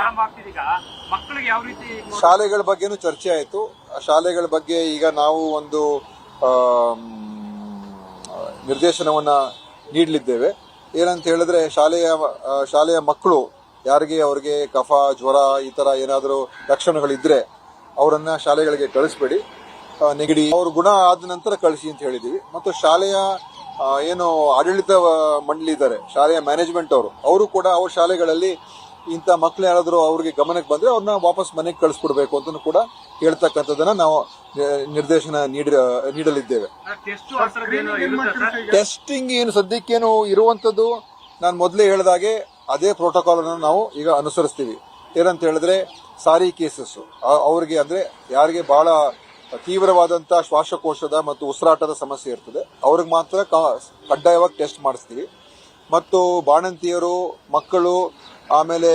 ಆರಂಭ ಮಕ್ಕಳಿಗೆ ಯಾವ ರೀತಿ ಶಾಲೆಗಳ ಬಗ್ಗೆನೂ ಚರ್ಚೆ ಆಯಿತು. ಶಾಲೆಗಳ ಬಗ್ಗೆ ಈಗ ನಾವು ಒಂದು ನಿರ್ದೇಶನವನ್ನು ನೀಡಲಿದ್ದೇವೆ. ಏನಂತ ಹೇಳಿದ್ರೆ ಶಾಲೆಯ ಶಾಲೆಯ ಮಕ್ಕಳು ಯಾರಿಗೆ ಅವರಿಗೆ ಕಫ, ಜ್ವರ ಈ ತರ ಏನಾದರೂ ಲಕ್ಷಣಗಳಿದ್ರೆ ಅವರನ್ನ ಶಾಲೆಗಳಿಗೆ ಕಳಿಸ್ಬೇಡಿ. ನೆಗಡಿ ಅವ್ರ ಗುಣ ಆದ ನಂತರ ಕಳಿಸಿ ಅಂತ ಹೇಳಿದೀವಿ. ಮತ್ತು ಶಾಲೆಯ ಏನು ಆಡಳಿತ ಮಂಡಳಿ ಇದ್ದಾರೆ, ಶಾಲೆಯ ಮ್ಯಾನೇಜ್ಮೆಂಟ್ ಅವರು ಅವರು ಕೂಡ ಅವ್ರ ಶಾಲೆಗಳಲ್ಲಿ ಇಂಥ ಮಕ್ಳು ಯಾರಾದರೂ ಅವ್ರಿಗೆ ಗಮನಕ್ಕೆ ಬಂದರೆ ಅವ್ರನ್ನ ವಾಪಸ್ ಮನೆಗೆ ಕಳಿಸ್ಬಿಡ್ಬೇಕು ಅಂತಲೂ ಕೂಡ ಹೇಳ್ತಕ್ಕಂಥದ್ದನ್ನು ನಾವು ನಿರ್ದೇಶನ ನೀಡಿ ನೀಡಲಿದ್ದೇವೆ. ಟೆಸ್ಟಿಂಗ್ ಏನು ಸದ್ಯಕ್ಕೇನು ಇರುವಂಥದ್ದು ನಾನು ಮೊದಲೇ ಹೇಳಿದಾಗೆ ಅದೇ ಪ್ರೋಟೋಕಾಲ್ ಅನ್ನು ನಾವು ಈಗ ಅನುಸರಿಸ್ತೀವಿ. ಏನಂತ ಹೇಳಿದ್ರೆ ಸಾರಿ ಕೇಸಸ್ ಅವರಿಗೆ ಅಂದ್ರೆ ಯಾರಿಗೆ ಬಹಳ ತೀವ್ರವಾದಂಥ ಶ್ವಾಸಕೋಶದ ಮತ್ತು ಉಸಿರಾಟದ ಸಮಸ್ಯೆ ಇರ್ತದೆ. ಅವ್ರಿಗೆ ಮಾತ್ರ ಕ- ಕಡ್ಡಾಯವಾಗಿ ಟೆಸ್ಟ್ ಮಾಡಿಸ್ತೀವಿ. ಮತ್ತು ಬಾಣಂತಿಯರು ಮಕ್ಕಳು ಆಮೇಲೆ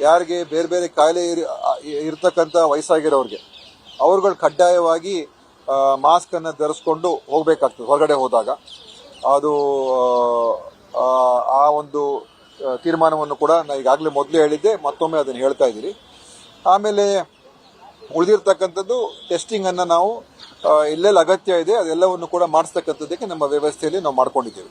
ಯಾರಿಗೆ ಬೇರೆ ಬೇರೆ ಕಾಯಿಲೆ ಇರತಕ್ಕಂಥ ವಯಸ್ಸಾಗಿರೋರಿಗೆ ಅವ್ರುಗಳು ಕಡ್ಡಾಯವಾಗಿ ಮಾಸ್ಕನ್ನು ಧರಿಸ್ಕೊಂಡು ಹೋಗಬೇಕಾಗ್ತದೆ ಹೊರಗಡೆ ಹೋದಾಗ. ಅದು ಆ, ಒಂದು ತೀರ್ಮಾನವನ್ನು ಕೂಡ ನಾನು ಈಗಾಗಲೇ ಮೊದಲೇ ಹೇಳಿದ್ದೆ ಮತ್ತೊಮ್ಮೆ ಅದನ್ನು ಹೇಳ್ತಾ ಇದ್ದೀರಿ ಆಮೇಲೆ ಉಳಿದಿರ್ತಕ್ಕಂಥದ್ದು ಟೆಸ್ಟಿಂಗನ್ನು ನಾವು ಎಲ್ಲೆಲ್ಲಿ ಅಗತ್ಯ ಇದೆ ಅದೆಲ್ಲವನ್ನು ಕೂಡ ಮಾಡಿಸ್ತಕ್ಕಂಥದ್ದಕ್ಕೆ ನಮ್ಮ ವ್ಯವಸ್ಥೆಯಲ್ಲಿ ನಾವು ಮಾಡ್ಕೊಂಡಿದ್ದೇವೆ.